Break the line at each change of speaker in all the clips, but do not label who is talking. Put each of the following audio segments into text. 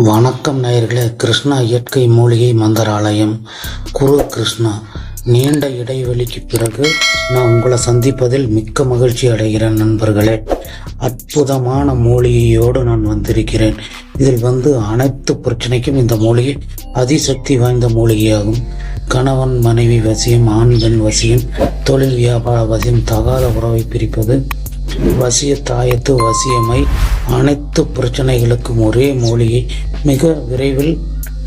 வணக்கம் நேயர்களே. கிருஷ்ணா இயற்கை மூலிகை மந்திராலயம். குரு கிருஷ்ணா நீண்ட இடைவெளிக்கு பிறகு நான் உங்களை சந்திப்பதில் மிக்க மகிழ்ச்சி அடைகிறேன் நண்பர்களே. அற்புதமான மூலிகையோடு நான் வந்திருக்கிறேன். இதில் வந்து அனைத்து பிரச்சனைக்கும் இந்த மூலிகை அதிசக்தி வாய்ந்த மூலிகையாகும். கணவன் மனைவி வசியம் ஆண் பெண் வசியம் தொழில் வியாபார வசியம் தகாத உறவை பிரிப்பது வசிய தாயத்து வசியமை அனைத்து பிரச்சனைகளுக்கும் ஒரே மூலிகை மிக விரைவில்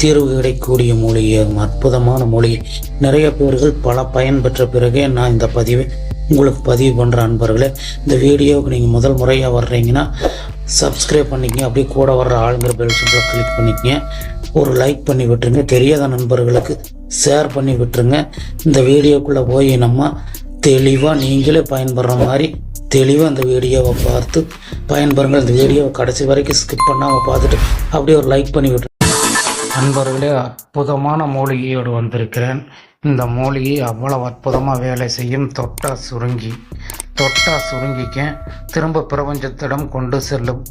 தீர்வு கிடைக்கக்கூடிய மூலிகையாகும் அற்புதமான மூலிகை. நிறைய பேர்கள் பல பயன் பெற்ற பிறகே நான் இந்த பதிவை உங்களுக்கு பதிவு பண்ணுற அன்பர்களே இந்த வீடியோவுக்கு நீங்கள் முதல் முறையாக வர்றீங்கன்னா சப்ஸ்கிரைப் பண்ணிக்கங்க. அப்படியே கூட வர்ற ஆளுங்கிற பெல் சிம்பிளை கிளிக் பண்ணிக்கங்க. ஒரு லைக் பண்ணி விட்டுருங்க. தெரியாத நண்பர்களுக்கு ஷேர் பண்ணி விட்டுருங்க. இந்த வீடியோக்குள்ளே போய் நம்ம தெளிவாக நீங்களே பயன்படுற மாதிரி தெளிவாக அந்த வீடியோவை பார்த்து பயன்பெறுங்கள். இந்த வீடியோவை கடைசி வரைக்கும் ஸ்கிப் பண்ணாமல் பார்த்துட்டு அப்படியே ஒரு லைக் பண்ணி விட்டு நண்பர்களே அற்புதமான மூலிகையோடு வந்திருக்கிறேன். இந்த மூலிகை அவ்வளவு அற்புதமாக வேலை செய்யும் தொட்டா சுருங்கி தொட்டா சுருங்கிக்க திரும்ப பிரபஞ்சத்திடம் கொண்டு செல்லும்.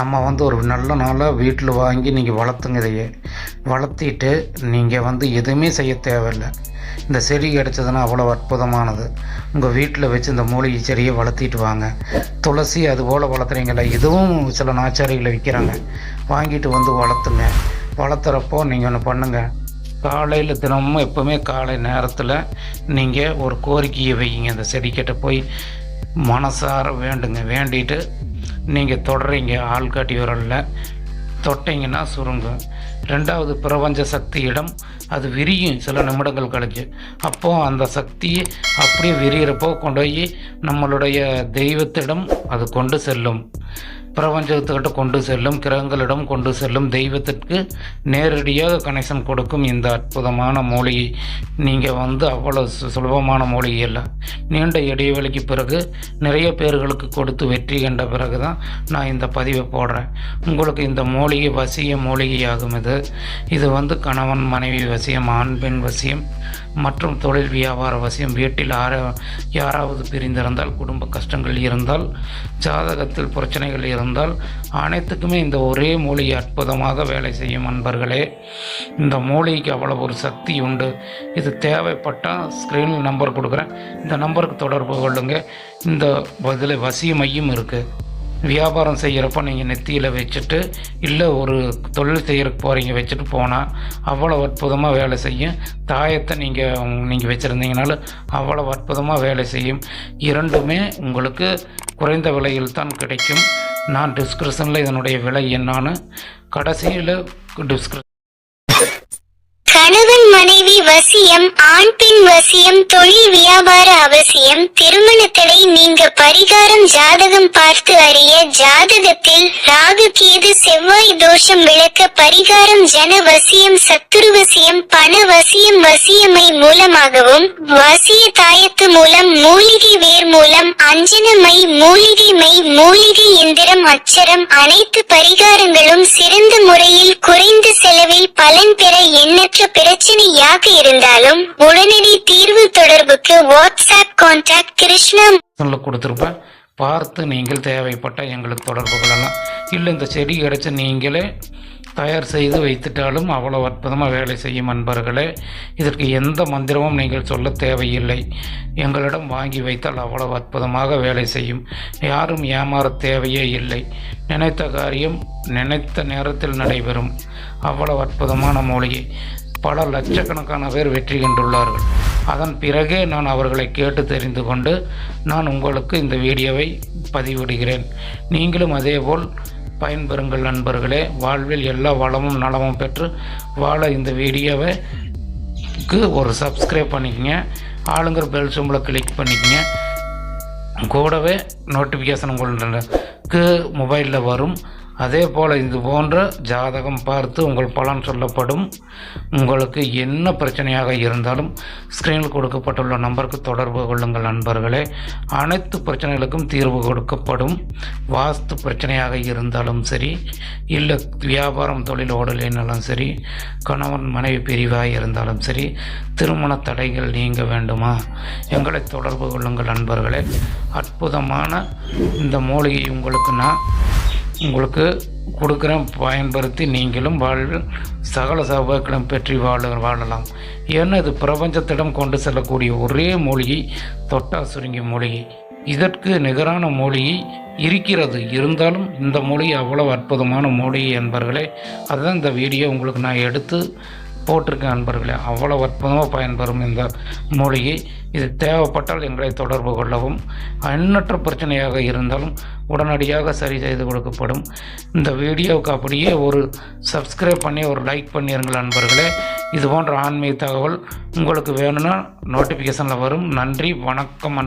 நம்ம வந்து ஒரு நல்ல நாளாக வீட்டில் வாங்கி நீங்கள் வளர்த்துங்க இதையே. வளர்த்திட்டு நீங்கள் வந்து எதுவுமே செய்ய தேவையில்லை. இந்த செடி கிடைச்சதுன்னா அவ்வளோ அற்புதமானது. உங்கள் வீட்டில் வச்சு இந்த மூலிகை செடியை வளர்த்திட்டு வாங்க. துளசி அது போல் இதுவும் சில நாச்சாரிகளை விற்கிறாங்க வாங்கிட்டு வந்து வளர்த்துங்க. வளர்த்துறப்போ நீங்கள் ஒன்று பண்ணுங்கள் காலையில் தினமும் எப்போவுமே காலை நேரத்தில் நீங்கள் ஒரு கோரிக்கையை வைங்க அந்த செடிக்கிட்ட போய் மனசார வேண்டுங்க. வேண்டிட்டு நீங்கள் தொடறீங்க. ஆள்காட்டி விரலில் தொட்டிங்கன்னா சுருங்கும். ரெண்டாவது பிரபஞ்ச சக்தியிடம் அது விரியும் சில நிமிடங்கள் கழிச்சு அப்போது அந்த சக்தியை அப்படியே விரிகிறப்போ கொண்டு போய் நம்மளுடைய தெய்வத்திடம் அது கொண்டு செல்லும். பிரபஞ்சத்துக்கிட்ட கொண்டு செல்லும் கிரகங்களிடம் கொண்டு செல்லும் தெய்வத்திற்கு நேரடியாக கனெக்ஷன் கொடுக்கும் இந்த அற்புதமான மூலிகை. நீங்கள் வந்து அவ்வளோ சு- சுலபமான மூலிகை இல்லை நீண்ட இடைவெளிக்கு பிறகு நிறைய பேர்களுக்கு கொடுத்து வெற்றி கண்ட பிறகு தான் நான் இந்த பதிவை போடுறேன். உங்களுக்கு இந்த மூலிகை வசிய மூலிகையாகும் இது. இது வந்து கணவன் மனைவி வசியம் ஆண் பெண் வசியம் மற்றும் தொழில் வியாபார வசியம். வீட்டில் ஆர யாராவது பிரிந்திருந்தால் குடும்ப கஷ்டங்கள் இருந்தால் ஜாதகத்தில் பிரச்சனைகள் இருந்தால் அனைத்துக்குமே இந்த ஒரே மூலிகை அற்புதமாக வேலை செய்யும் அன்பர்களே. இந்த மூலிகைக்கு அவ்வளவு ஒரு சக்தி உண்டு. இது தேவைப்பட்டால் ஸ்க்ரீனில் நம்பர் கொடுக்குறேன். இந்த நம்பருக்கு தொடர்பு கொள்ளுங்க. இந்த இதில் வசிய மையம் இருக்குது வியாபாரம் செய்கிறப்ப நீங்கள் நெத்தியில் வச்சுட்டு இல்லை ஒரு தொழில் செய்கிறக்கு போகிறீங்க வச்சுட்டு போனால் அவ்வளோ அற்புதமாக வேலை செய்யும். தாயத்தை நீங்கள் நீங்கள் வச்சுருந்தீங்கனாலும் அவ்வளோ அற்புதமாக வேலை செய்யும். இரண்டுமே உங்களுக்கு குறைந்த விலையில் தான் கிடைக்கும். நான் டிஸ்கிரிப்ஷனில் இதனுடைய விலை என்னான்னு கடைசியில் டிஸ்கிரி
கணவன் மனைவி வசியம் ஆண் பெண் வசியம் தொழில் வியாபார அவசியம் திருமண தடை நீங்க பரிகாரம் ஜாதகம் பார்த்து அறிய ஜாதகத்தில் ராகு கேது செவ்வாய் தோஷம் விளக்க பரிகாரம் ஜன வசியம் சத்துரு வசியம் பண வசியம் வசியமை மூலமாகவும் வசிய தாயத்து மூலம் மூலிகை வேர் மூலம் அஞ்சனமை மூலிகை மை மூலிகை எந்திரம் அச்சரம் அனைத்து பரிகாரங்களும் சிறந்த முறையில் குறைந்த பலன் பெற எண்ணற்ற பிரச்சனையாக இருந்தாலும் உடனடி தீர்வு தொடர்புக்கு வாட்ஸ்அப் கான்டாக்ட் கிருஷ்ணா
கொடுத்திருப்பேன். பார்த்து நீங்கள் தேவைப்பட்ட எங்களுக்கு தொடர்பு கொள்ளலாம். இல்லை இந்த செடி கிடச்சி நீங்களே தயார் செய்து வைத்துட்டாலும் அவ்வளோ அற்புதமாக வேலை செய்யும் அன்பர்களே இதற்கு எந்த மந்திரமும் நீங்கள் சொல்ல தேவையில்லை. எங்களிடம் வாங்கி வைத்தால் அவ்வளவு அற்புதமாக வேலை செய்யும். யாரும் ஏமாற தேவையே இல்லை. நினைத்த காரியம் நினைத்த நேரத்தில் நடைபெறும். அவ்வளவு அற்புதமான மூலிகை. பல லட்சக்கணக்கான பேர் வெற்றி கண்டுள்ளார்கள். அதன் பிறகே நான் அவர்களை கேட்டு தெரிந்து கொண்டு நான் உங்களுக்கு இந்த வீடியோவை பதிவிடுகிறேன். நீங்களும் அதேபோல் பயன்பெறுங்கள் நண்பர்களே. வாழ்வில் எல்லா வளமும் நலமும் பெற்று வாழ இந்த வீடியோவை ஒரு சப்ஸ்கிரைப் பண்ணிக்கங்க. ஆளுங்கிற பெல் சிம்பிளை கிளிக் பண்ணிக்கங்க. கூடவே நோட்டிஃபிகேஷன் உங்களுக்கு மொபைலில் வரும். அதே போல் இது போன்ற ஜாதகம் பார்த்து உங்கள் பலன் சொல்லப்படும். உங்களுக்கு என்ன பிரச்சனையாக இருந்தாலும் ஸ்க்ரீனில் கொடுக்கப்பட்டுள்ள நம்பருக்கு தொடர்பு கொள்ளுங்கள் நண்பர்களே. அனைத்து பிரச்சனைகளுக்கும் தீர்வு கொடுக்கப்படும். வாஸ்து பிரச்சனையாக இருந்தாலும் சரி இல்லை வியாபாரம் தொழில் ஓடலினாலும் சரி கணவன் மனைவி பிரிவாக இருந்தாலும் சரி திருமண தடைகள் நீங்க வேண்டுமா? எங்களை தொடர்பு கொள்ளுங்கள் நண்பர்களே. அற்புதமான இந்த மூலிகை உங்களுக்கு நான் உங்களுக்கு கொடுக்குறேன் பயன்படுத்தி நீங்களும் வாழ்வில் சகல சௌபாக்கியம் பெற்றி வாழ வாழலாம். ஏன்னா இது பிரபஞ்சத்திடம் கொண்டு செல்லக்கூடிய ஒரே மூலிகை தொட்டா சுருங்கி மூலிகை. இதற்கு நிகரான மூலிகை இருக்கிறது. இருந்தாலும் இந்த மொழி அவ்வளவு அற்புதமான மொழி என்பர்களே அதுதான் இந்த வீடியோ உங்களுக்கு நான் எடுத்து போட்டிருக்கேன் அன்பர்களே அவ்வளவு அற்புதமாக பயன்பெறும் இந்த மூலிகை இது தேவைப்பட்டால் எங்களை தொடர்பு கொள்ளவும் எண்ணற்ற பிரச்சனையாக இருந்தாலும் உடனடியாக சரி செய்து கொடுக்கப்படும். இந்த வீடியோவுக்கு அப்படியே ஒரு சப்ஸ்கிரைப் பண்ணி ஒரு லைக் பண்ணிருங்கள் அன்பர்களே இது போன்ற ஆன்மீக தகவல் உங்களுக்கு வேணும்னா நோட்டிஃபிகேஷனில் வரும். நன்றி வணக்கம்